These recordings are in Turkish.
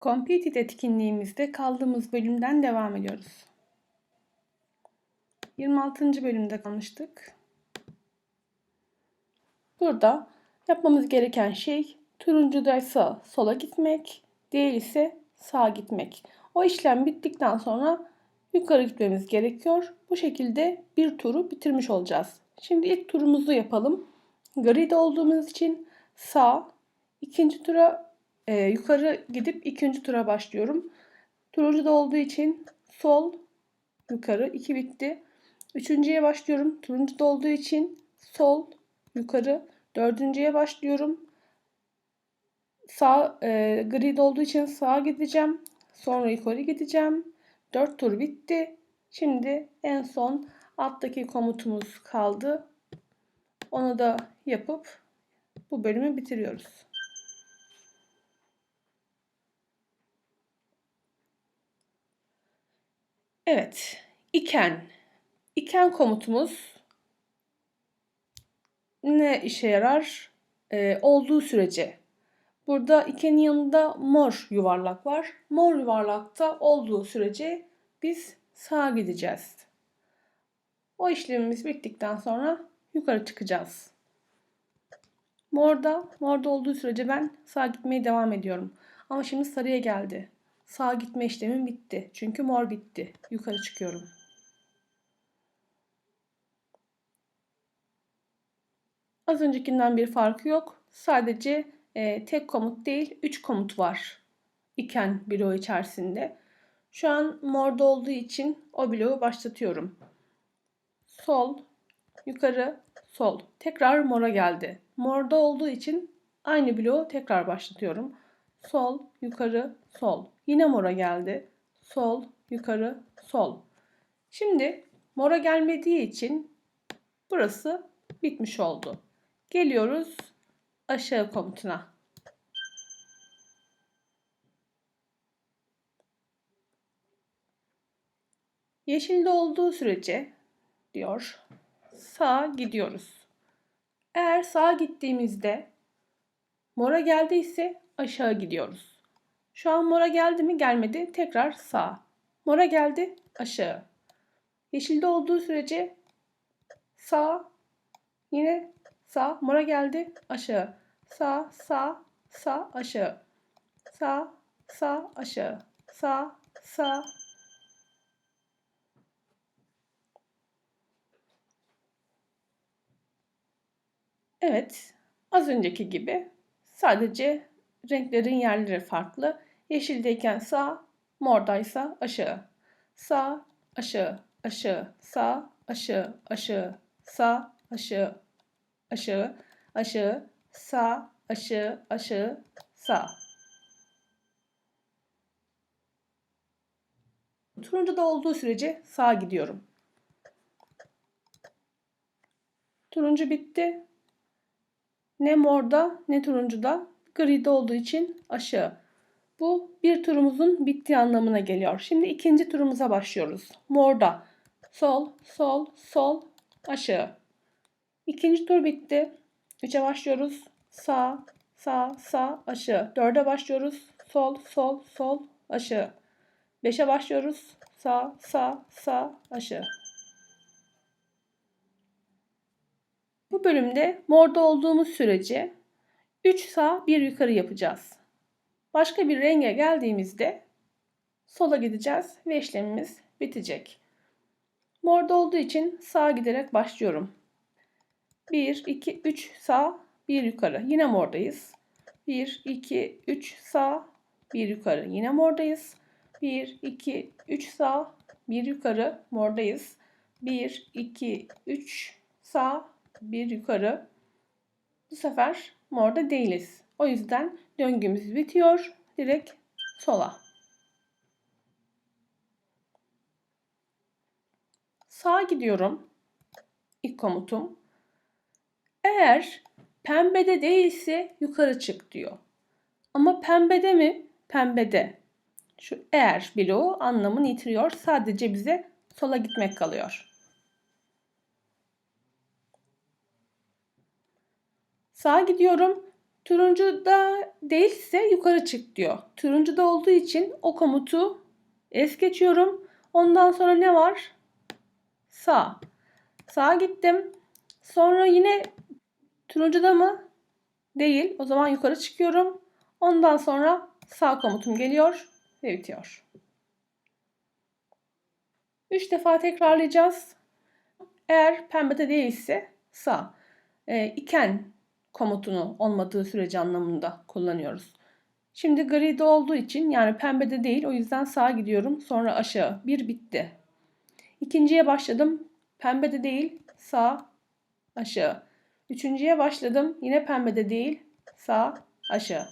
Competed etkinliğimizde kaldığımız bölümden devam ediyoruz. 26. bölümde kalmıştık. Burada yapmamız gereken şey turuncudaysa sola gitmek, değil ise sağa gitmek. O işlem bittikten sonra yukarı gitmemiz gerekiyor. Bu şekilde bir turu bitirmiş olacağız. Şimdi ilk turumuzu yapalım. Grid olduğumuz için sağ, ikinci tura e, yukarı gidip ikinci tura başlıyorum. Turuncu da olduğu için sol, yukarı, iki bitti. Üçüncüye başlıyorum. Turuncu da olduğu için sol, yukarı. Dördüncüye başlıyorum. Sağ, e, grid olduğu için sağa gideceğim. Sonra yukarı gideceğim. Dört tur bitti. Şimdi en son alttaki komutumuz kaldı. Onu da yapıp bu bölümü bitiriyoruz. Evet, iken. İken komutumuz ne işe yarar? Ee, olduğu sürece. Burada ikenin yanında mor yuvarlak var. Mor yuvarlakta olduğu sürece biz sağa gideceğiz. O işlemimiz bittikten sonra yukarı çıkacağız. Morda, morda olduğu sürece ben sağa gitmeye devam ediyorum. Ama şimdi sarıya geldi. Sağa gitme işlemim bitti. Çünkü mor bitti. Yukarı çıkıyorum. Az öncekinden bir farkı yok. Sadece e, tek komut değil 3 komut var iken bloğu içerisinde. Şu an morda olduğu için o bloğu başlatıyorum. Sol, yukarı, sol. Tekrar mora geldi. Morda olduğu için aynı bloğu tekrar başlatıyorum. Sol, yukarı, sol. Yine mora geldi. Sol, yukarı, sol. Şimdi mora gelmediği için burası bitmiş oldu. Geliyoruz aşağı komutuna. Yeşilde olduğu sürece diyor sağa gidiyoruz. Eğer sağa gittiğimizde mora geldiyse aşağı gidiyoruz. Şu an mora geldi mi gelmedi tekrar sağ. Mora geldi aşağı. Yeşilde olduğu sürece sağ yine sağ mora geldi aşağı. Sağ sağ sağ aşağı. Sağ sağ aşağı. Sağ sağ Evet, az önceki gibi sadece renklerin yerleri farklı. Yeşildeyken sağ, mordaysa aşağı. Sağ, aşağı, aşağı, sağ, aşağı, aşağı, sağ, aşağı, aşağı, aşağı, sağ, aşağı, aşağı, sağ. Turuncuda olduğu sürece sağa gidiyorum. Turuncu bitti. Ne morda ne turuncuda gride olduğu için aşağı. Bu bir turumuzun bittiği anlamına geliyor. Şimdi ikinci turumuza başlıyoruz. Morda sol, sol, sol, aşağı. İkinci tur bitti. Üçe başlıyoruz. Sağ, sağ, sağ, aşağı. Dörde başlıyoruz. Sol, sol, sol, aşağı. Beşe başlıyoruz. Sağ, sağ, sağ, aşağı. Bu bölümde morda olduğumuz sürece 3 sağ 1 yukarı yapacağız. Başka bir renge geldiğimizde sola gideceğiz ve işlemimiz bitecek. Morda olduğu için sağa giderek başlıyorum. 1, 2, 3 sağ, 1 yukarı. Yine mordayız. 1, 2, 3 sağ, 1 yukarı. Yine mordayız. 1, 2, 3 sağ, 1 yukarı. Mordayız. 1, 2, 3 sağ, bir yukarı. Bu sefer morda değiliz. O yüzden döngümüz bitiyor. Direkt sola. Sağa gidiyorum. İlk komutum. Eğer pembede değilse yukarı çık diyor. Ama pembede mi? Pembede. Şu eğer bloğu anlamını yitiriyor. Sadece bize sola gitmek kalıyor. Sağa gidiyorum. Turuncuda değilse yukarı çık diyor. Turuncuda olduğu için o komutu es geçiyorum. Ondan sonra ne var? Sağ. Sağa gittim. Sonra yine turuncuda mı? Değil. O zaman yukarı çıkıyorum. Ondan sonra sağ komutum geliyor ve bitiyor. Üç defa tekrarlayacağız. Eğer pembede değilse sağ. E, iken komutunu olmadığı sürece anlamında kullanıyoruz. Şimdi gride olduğu için yani pembede değil o yüzden sağa gidiyorum sonra aşağı. Bir bitti. İkinciye başladım. Pembede değil sağ aşağı. Üçüncüye başladım. Yine pembede değil sağ aşağı.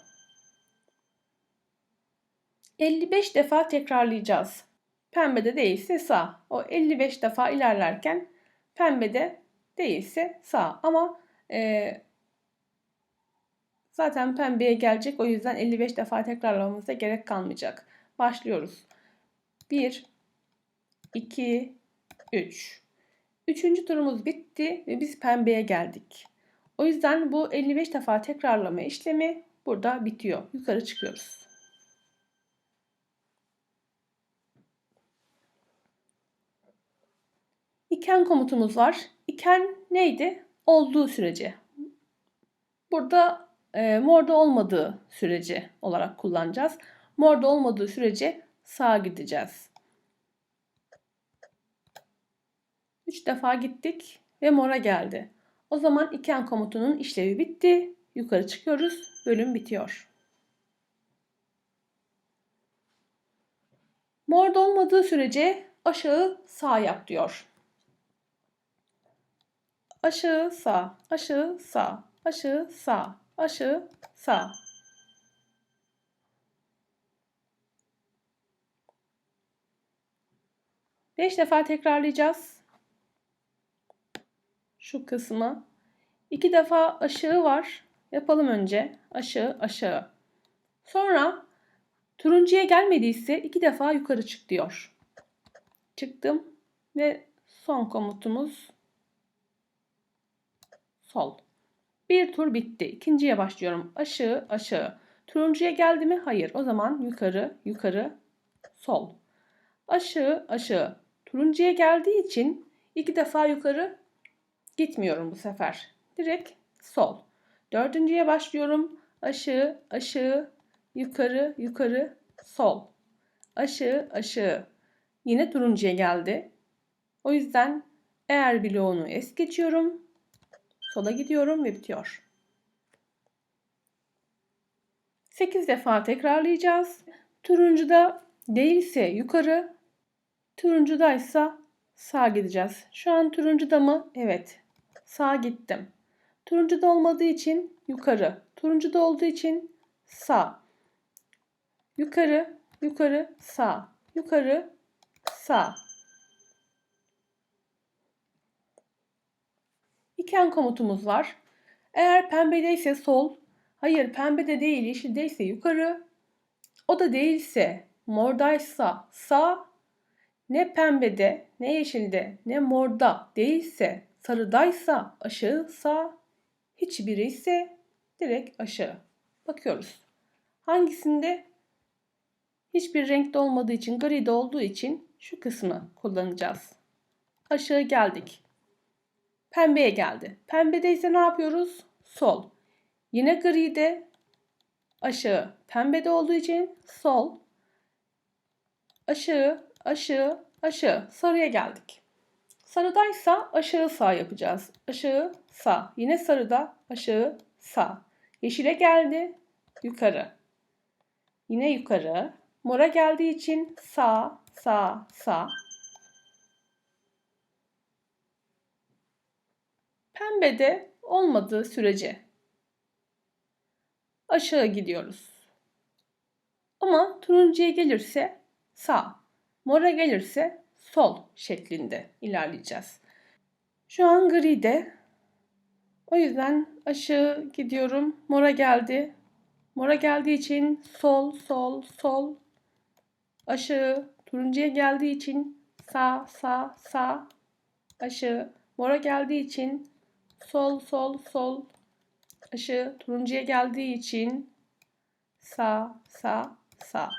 55 defa tekrarlayacağız. Pembede değilse sağ. O 55 defa ilerlerken pembede değilse sağ. Ama e, zaten pembeye gelecek. O yüzden 55 defa tekrarlamamıza gerek kalmayacak. Başlıyoruz. 1, 2, 3. Üçüncü turumuz bitti ve biz pembeye geldik. O yüzden bu 55 defa tekrarlama işlemi burada bitiyor. Yukarı çıkıyoruz. İken komutumuz var. İken neydi? Olduğu sürece. Burada e, morda olmadığı sürece olarak kullanacağız. Morda olmadığı sürece sağa gideceğiz. 3 defa gittik ve mora geldi. O zaman iken komutunun işlevi bitti. Yukarı çıkıyoruz. Bölüm bitiyor. Morda olmadığı sürece aşağı sağ yap diyor. Aşağı sağ, aşağı sağ, aşağı sağ, aşağı sağ. Beş defa tekrarlayacağız. Şu kısmı. İki defa aşağı var. Yapalım önce. Aşağı, aşağı. Sonra turuncuya gelmediyse iki defa yukarı çık diyor. Çıktım ve son komutumuz sol. Bir tur bitti. İkinciye başlıyorum. Aşağı, aşağı. Turuncuya geldi mi? Hayır. O zaman yukarı, yukarı, sol. Aşağı, aşağı. Turuncuya geldiği için iki defa yukarı gitmiyorum bu sefer. Direkt sol. Dördüncüye başlıyorum. Aşağı, aşağı, yukarı, yukarı, sol. Aşağı, aşağı. Yine turuncuya geldi. O yüzden eğer bloğunu es geçiyorum. Sola gidiyorum ve bitiyor. 8 defa tekrarlayacağız. Turuncuda değilse yukarı, turuncudaysa sağ gideceğiz. Şu an turuncuda mı? Evet. Sağ gittim. Turuncuda olmadığı için yukarı. Turuncuda olduğu için sağ. Yukarı, yukarı, sağ. Yukarı, sağ. İken komutumuz var. Eğer pembedeyse sol, hayır pembede değil yeşildeyse yukarı, o da değilse mordaysa sağ, ne pembede, ne yeşilde, ne morda değilse sarıdaysa aşağı sağ, hiçbiri ise direkt aşağı. Bakıyoruz. Hangisinde hiçbir renkte olmadığı için gri de olduğu için şu kısmı kullanacağız. Aşağı geldik. Pembeye geldi. Pembede ise ne yapıyoruz? Sol. Yine gride aşağı. Pembede olduğu için sol. Aşağı, aşağı, aşağı. Sarıya geldik. Sarıdaysa aşağı sağ yapacağız. Aşağı sağ. Yine sarıda aşağı sağ. Yeşile geldi. Yukarı. Yine yukarı. Mora geldiği için sağ, sağ, sağ. Pembede olmadığı sürece aşağı gidiyoruz. Ama turuncuya gelirse sağ, mora gelirse sol şeklinde ilerleyeceğiz. Şu an gride. O yüzden aşağı gidiyorum. Mora geldi. Mora geldiği için sol, sol, sol. Aşağı. Turuncuya geldiği için sağ, sağ, sağ. Aşağı. Mora geldiği için sol, sol, sol. Işığı turuncuya geldiği için sağ, sağ, sağ.